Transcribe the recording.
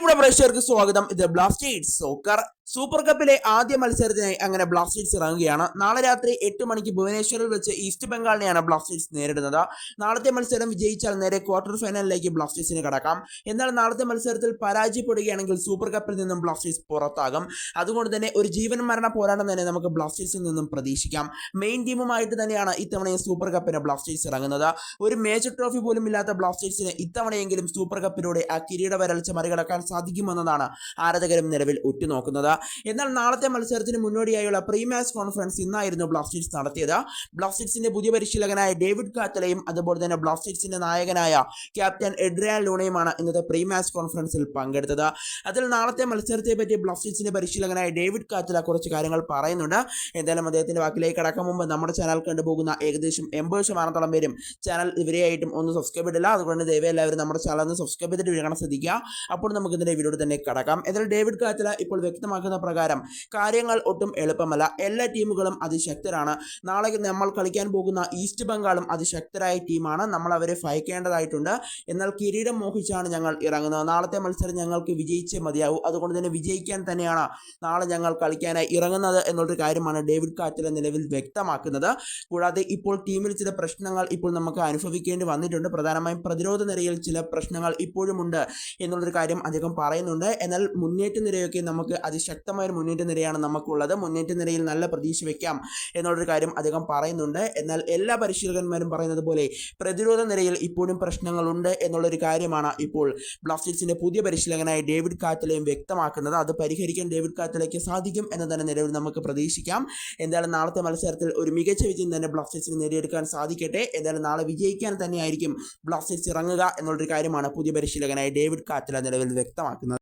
പ്രിയപ്പെട്ട പ്രേക്ഷകർക്ക് സ്വാഗതം. ഇത് ബ്ലാസ്റ്റേഴ്സ് സോക്കർ സൂപ്പർ കപ്പിലെ ആദ്യ മത്സരത്തിനായി അങ്ങനെ ബ്ലാസ്റ്റേഴ്സ് ഇറങ്ങുകയാണ്. നാളെ രാത്രി എട്ട് മണിക്ക് ഭുവനേശ്വറിൽ വെച്ച് ഈസ്റ്റ് ബംഗാളിനെയാണ് ബ്ലാസ്റ്റേഴ്സ് നേരിടുന്നത്. നാളത്തെ മത്സരം വിജയിച്ചാൽ നേരെ ക്വാർട്ടർ ഫൈനലിലേക്ക് ബ്ലാസ്റ്റേഴ്സിന് കടക്കാം. എന്നാൽ നാളത്തെ മത്സരത്തിൽ പരാജയപ്പെടുകയാണെങ്കിൽ സൂപ്പർ കപ്പിൽ നിന്നും ബ്ലാസ്റ്റേഴ്സ് പുറത്താകും. അതുകൊണ്ട് തന്നെ ഒരു ജീവൻ മരണ പോരാട്ടം തന്നെ നമുക്ക് ബ്ലാസ്റ്റേഴ്സിൽ നിന്നും പ്രതീക്ഷിക്കാം. മെയിൻ ടീമുമായിട്ട് തന്നെയാണ് ഇത്തവണയും സൂപ്പർ കപ്പിന് ബ്ലാസ്റ്റേഴ്സ് ഇറങ്ങുന്നത്. ഒരു മേജർ ട്രോഫി പോലും ഇല്ലാത്ത ബ്ലാസ്റ്റേഴ്സിന് ഇത്തവണയെങ്കിലും സൂപ്പർ കപ്പിലൂടെ ആ കിരീട വരൾച്ച മറികടക്കാൻ സാധിക്കുമെന്നതാണ് ആരാധകരും നിലവിൽ ഉറ്റുനോക്കുന്നത്. എന്നാൽ നാളത്തെ മത്സരത്തിന് മുന്നോടിയായുള്ള പ്രീ മാച്ച് കോൺഫറൻസ് ഇന്നായിരുന്നു ബ്ലാസ്റ്റേഴ്സ് നടത്തിയത്. ബ്ലാസ്റ്റേഴ്സിന്റെ പുതിയ പരിശീലകനായ ഡേവിഡ് കാത്തലയും അതുപോലെ തന്നെ ബ്ലാസ്റ്റേഴ്സിന്റെ നായകനായ ക്യാപ്റ്റൻ എഡ്രിയാൻ ലൂണയുമാണ് ഇന്നത്തെ പ്രീ മാച്ച് കോൺഫറൻസിൽ പങ്കെടുത്തത്. അതിൽ നാളത്തെ മത്സരത്തെ പറ്റി ബ്ലാസ്റ്റേഴ്സിന്റെ പരിശീലകനായ ഡേവിഡ് കാത്തല കുറച്ച് കാര്യങ്ങൾ പറയുന്നുണ്ട്. എന്തായാലും അദ്ദേഹത്തിന്റെ വാക്കിലേക്ക് കടക്കും മുമ്പ് നമ്മുടെ ചാനൽ കണ്ടുപോകുന്ന ഏകദേശം എൺപത് ശതമാനത്തോളം പേരും ചാനൽ ഇവരെയായിട്ടും ഒന്ന് സബ്സ്ക്രൈബ് ചെയ്തില്ല അതുകൊണ്ട് ദയവേ എല്ലാവരും നമ്മുടെ ചാനൽ ഒന്ന് സബ്സ്ക്രൈബ് ചെയ്തിട്ട് വീഴണം ശ്രദ്ധിക്കുക. അപ്പോൾ നമുക്ക് ഇതിന്റെ വീഡിയോ തന്നെ കടക്കാം. എന്നാൽ ഡേവിഡ് കാത്തല ഇപ്പോൾ വ്യക്തമാക്കുന്ന പ്രകാരം കാര്യങ്ങൾ ഒട്ടും എളുപ്പമല്ല. എല്ലാ ടീമുകളും അതിശക്തരാണ്. നാളെ നമ്മൾ കളിക്കാൻ പോകുന്ന ഈസ്റ്റ് ബംഗാളും അതിശക്തരായ ടീമാണ്. നമ്മൾ അവരെ ഭയക്കേണ്ടതായിട്ടുണ്ട്. എന്നാൽ കിരീടം മോഹിച്ചാണ് ഞങ്ങൾ ഇറങ്ങുന്നത്. നാളത്തെ മത്സരം ഞങ്ങൾക്ക് വിജയിച്ചേ മതിയാവൂ. അതുകൊണ്ട് തന്നെ വിജയിക്കാൻ തന്നെയാണ് നാളെ ഞങ്ങൾ കളിക്കാനായി ഇറങ്ങുന്നത് എന്നുള്ളൊരു കാര്യമാണ് ഡേവിഡ് കാറ്റല നിലവിൽ വ്യക്തമാക്കുന്നത്. കൂടാതെ ഇപ്പോൾ ടീമിൽ ചില പ്രശ്നങ്ങൾ ഇപ്പോൾ നമുക്ക് അനുഭവിക്കേണ്ടി വന്നിട്ടുണ്ട്. പ്രധാനമായും പ്രതിരോധ നിരയിൽ ചില പ്രശ്നങ്ങൾ ഇപ്പോഴുമുണ്ട് എന്നുള്ളൊരു കാര്യം അദ്ദേഹം പറയുന്നുണ്ട്. എന്നാൽ മുന്നേറ്റ നിരയൊക്കെ നമുക്ക് അതിശക്തമായ ഒരു മുന്നേറ്റ നിരയാണ് നമുക്കുള്ളത്. മുന്നേറ്റ നിരയിൽ നല്ല പ്രതീക്ഷ വെക്കാം എന്നുള്ളൊരു കാര്യം അദ്ദേഹം പറയുന്നുണ്ട്. എന്നാൽ എല്ലാ പരിശീലകന്മാരും പറയുന്നത് പോലെ പ്രതിരോധ നിരയിൽ ഇപ്പോഴും പ്രശ്നങ്ങളുണ്ട് എന്നുള്ളൊരു കാര്യമാണ് ഇപ്പോൾ ബ്ലാസ്റ്റേഴ്സിന്റെ പുതിയ പരിശീലകനായ ഡേവിഡ് കാറ്റലയും വ്യക്തമാക്കുന്നത്. അത് പരിഹരിക്കാൻ ഡേവിഡ് കാത്തലയ്ക്ക് സാധിക്കും എന്ന് തന്നെ നിലവിൽ നമുക്ക് പ്രതീക്ഷിക്കാം. എന്തായാലും നാളത്തെ മത്സരത്തിൽ ഒരു മികച്ച വിജയം തന്നെ ബ്ലാസ്റ്റേഴ്സിന് നേടിയെടുക്കാൻ സാധിക്കട്ടെ. എന്തായാലും നാളെ വിജയിക്കാൻ തന്നെയായിരിക്കും ബ്ലാസ്റ്റേഴ്സ് ഇറങ്ങുക എന്നുള്ളൊരു കാര്യമാണ് പുതിയ പരിശീലകനായ ഡേവിഡ് കാറ്റല നിലവിൽ വ്യക്തമാക്കുന്നത്